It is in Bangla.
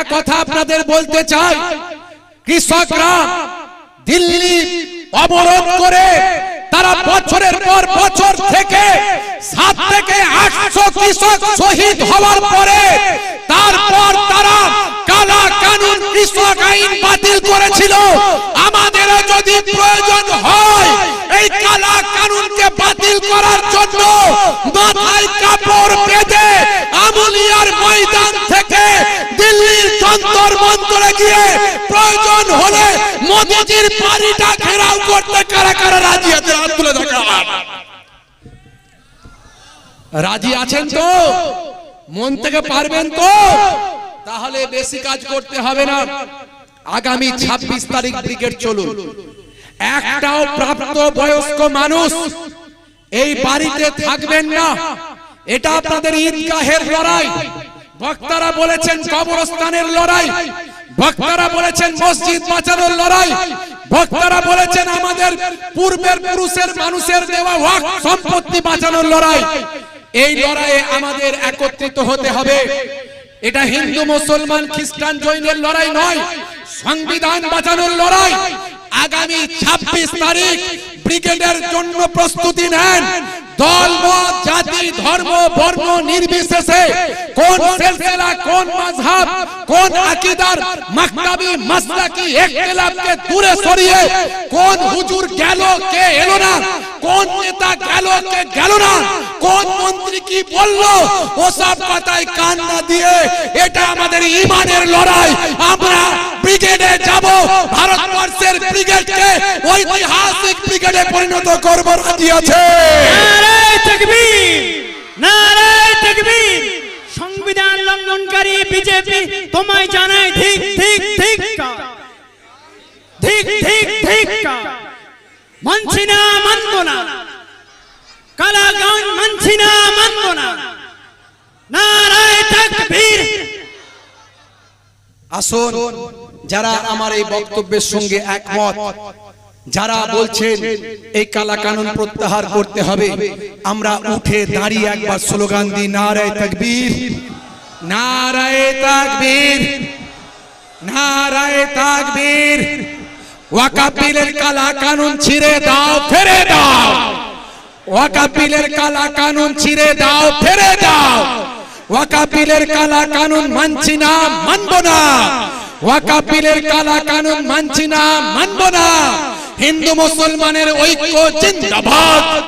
একটা কথা আপনাদের বলতে চাই। কৃষকরা দিল্লি অবরোধ করে তারা বছরের পর বছর থেকে সাত থেকে আটশো কৃষক শহীদ হওয়ার পরে তারপর তারা কালা কানুন কৃষক আইন বাতিল করেছিল। আমাদেরও যদি প্রয়োজন যন্তর মন্তরে গিয়ে প্রয়োজন হলে মোদিজির বাড়িটা ঘেরাও করতে কারা কারা রাজি আছে হাত তুলে রাজি আছেন তো? মন থেকে পারবেন তো? তাহলে বেশি কাজ করতে হবে না। আগামী ২৬ তারিখ ব্রিগেড চলুন। একটাও প্রাপ্ত বয়স্ক মানুষ এই বাড়িতে থাকবেন না। এটা আপনাদের ঈদগাহের লড়াই। বক্তারা বলেছেন কবরস্থানের লড়াই। বক্তারা বলেছেন মসজিদ বাঁচানোর লড়াই। বক্তারা বলেছেন আমাদের পূর্বের পুরুষের মানুষের দেওয়া ওয়াক সম্পত্তি বাঁচানোর লড়াই। এই লড়াইয়ে আমাদের একত্রিত হতে হবে। এটা হিন্দু, মুসলমান, খ্রিস্টান জৈনের লড়াই নয়, সংবিধান বাঁচানোর লড়াই। আগামী ২৬ তারিখ ব্রিগেডের জন্য প্রস্তুতি নেন। মত, জাতি, ধর্ম, বর্ণ নির্বিশেষে কোন সিলসিলা, কোন মাযহাব, কোন আকীদার মাসলাকি দূরে সরিয়ে কোন হুজুর গেল, কে এলো না, কোন নেতা গেল, কে গেল না, কোন মন্ত্রী কি বলল, ওসব কথায় কান না দিয়ে এটা আমাদের ইমানের লড়াই। আমরা ব্রিগেডে যাব, ভারতবর্ষের ব্রিগেডকে ঐতিহাসিক ব্রিগেডে পরিণত করব রাজি আছে। বিজেপি, তোমায় জানায় ঠিক ঠিক ঠিক। ঠিক ঠিক ঠিক। মানছি না, মানব না। কালাগান মানছি না, মানব না। আসুন, যারা আমার এই বক্তব্যের সঙ্গে একমত, যারা বলছেন এই কালা কানুন প্রত্যাহার করতে হবে, আমরা উঠে দাঁড়িয়ে একবার স্লোগান দিই, নারায় তাকবীর। নারায় তাকবীর নারায় তাকবীর। ওয়াকাবিলের কালা কানুন ছিঁড়ে দাও, ফেরে দাও। ওয়াকাবিলের কালা কানুন ছিঁড়ে দাও, ফেরে দাও। ওয়াকাবিলের কালা কানুন মানছি না, মানব না। ওয়াকাবিলের কালা কানুন মানছি না, মানব না। হিন্দু মুসলমানের ঐক্য জিন্দাবাদ।